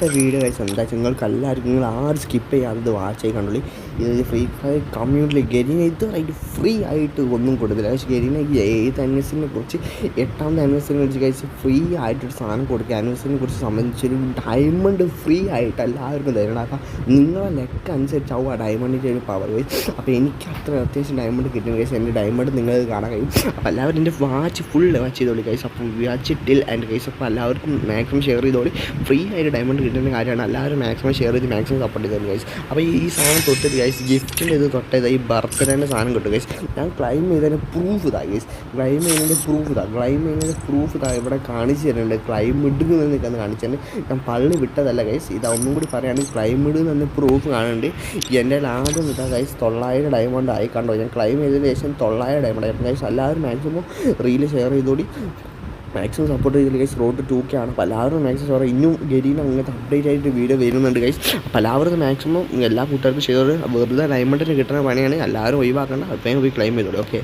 ഇന്നത്തെ വീഡിയോ കഴിച്ച് എന്താ വെച്ചാൽ നിങ്ങൾക്ക് എല്ലാവർക്കും നിങ്ങൾ ആരും സ്കിപ്പ് ചെയ്യാതെ വാച്ച് ചെയ്ത് കണ്ടുള്ളൂ ഇത് ഫ്രീ ഫയർ കമ്മ്യൂണിറ്റി ഗരീന ഇതുവരെയായിട്ട് ഫ്രീ ആയിട്ട് ഒന്നും കൊടുത്തില്ല. പക്ഷേ ഗരീന ഏത് ആനിവേഴ്സറിനെ കുറിച്ച് എട്ടാമത്തെ ആനിവേഴ്സറിനെ കുറിച്ച് കഴിച്ച് ഫ്രീ ആയിട്ടൊരു സാധനം കൊടുക്കുക. ആനിവേഴ്സറിനെ കുറിച്ച് സംബന്ധിച്ചൊരു ഡയമണ്ട് ഫ്രീ ആയിട്ട് എല്ലാവർക്കും തരണം. അപ്പം നിങ്ങളെ ലെക്ക് അനുസരിച്ചാവും ആ ഡയമണ്ടിന്റെ ഒരു പവർ പോയി അപ്പോൾ എനിക്ക് അത്ര അത്യാവശ്യം ഡയമണ്ട് കിട്ടുന്ന കേസ് എന്റെ ഡയമണ്ട് നിങ്ങൾ കാണാൻ കഴിയും. അപ്പോൾ എല്ലാവരും എന്റെ വാച്ച് ഫുൾ വാച്ച് ചെയ്തോളി കൈസ് അപ്പോൾ വാച്ച് ടിൽ ആൻഡ് കൈസ് അപ്പോൾ എല്ലാവർക്കും മാക്സിമം ഷെയർ ചെയ്തോളി. ഫ്രീ ആയിട്ട് ഡയമണ്ട് കിട്ടുന്ന കാര്യമാണ്. എല്ലാവരും മാക്സിമം ഷെയർ ചെയ്ത് മാക്സിമം സപ്പോർട്ട് ചെയ്തു ഗൈസ് അപ്പോൾ ഈ സാധനം തൊട്ടിട്ട് ഗൈസ് ഗിഫ്റ്റിന്റെ ഇത് തൊട്ടത് ഈ ബർത്ത്ഡേന്റെ സാധനം കിട്ടും ഗൈസ് ഞാൻ ക്ലൈം ചെയ്തതിന് പ്രൂഫ് ഇതാ ഗൈസ് ക്ലൈം ചെയ്യുന്നതിന്റെ പ്രൂഫ് ഇതാ. ക്ലൈം ചെയ്യുന്നതിന്റെ പ്രൂഫ് ഇതാ ഇവിടെ കാണിച്ചു തരുന്നുണ്ട്. ക്ലൈം ഇടുന്നു നിൽക്കുന്ന കാണിച്ചു ഞാൻ പള്ളി വിട്ടതല്ല ഗൈസ് ഇത് ഒന്നും കൂടി പറയുകയാണെങ്കിൽ ക്ലൈം ഇടുന്ന പ്രൂഫ് കാണുന്നുണ്ട്. എന്റെ ആദ്യം ഇതാ ഗൈസ് തൊള്ളായിരം ഡയമണ്ട് ആയി കണ്ടോ? ഞാൻ ക്ലൈം ചെയ്തതിന് ശേഷം തൊള്ളായിരം ഡയമണ്ട് ആയി. ഗൈസ് എല്ലാവരും മാക്സിമം റീൽ ഷെയർ ചെയ്തോടി. മാക്സിമം സപ്പോർട്ട് ചെയ്തില്ല ഗൈസ് റോഡ് ടു കെ ആണ്. എല്ലാവരും മാക്സിമം സാറേ ഇന്നും ഗരീന അങ്ങനത്തെ അപ്ഡേറ്റ് ആയിട്ട് വീഡിയോ വരുന്നുണ്ട് ഗൈസ് എല്ലാവരും മാക്സിമം എല്ലാ കൂട്ടുകാർക്കും ഷെയർ വെറുതെ ഡയമണ്ടിന് കിട്ടുന്ന പണിയാണ്. എല്ലാവരും ഒഴിവാക്കേണ്ട. അപ്പം പോയി ക്ലെയിം ചെയ്തോളൂ. ഓക്കെ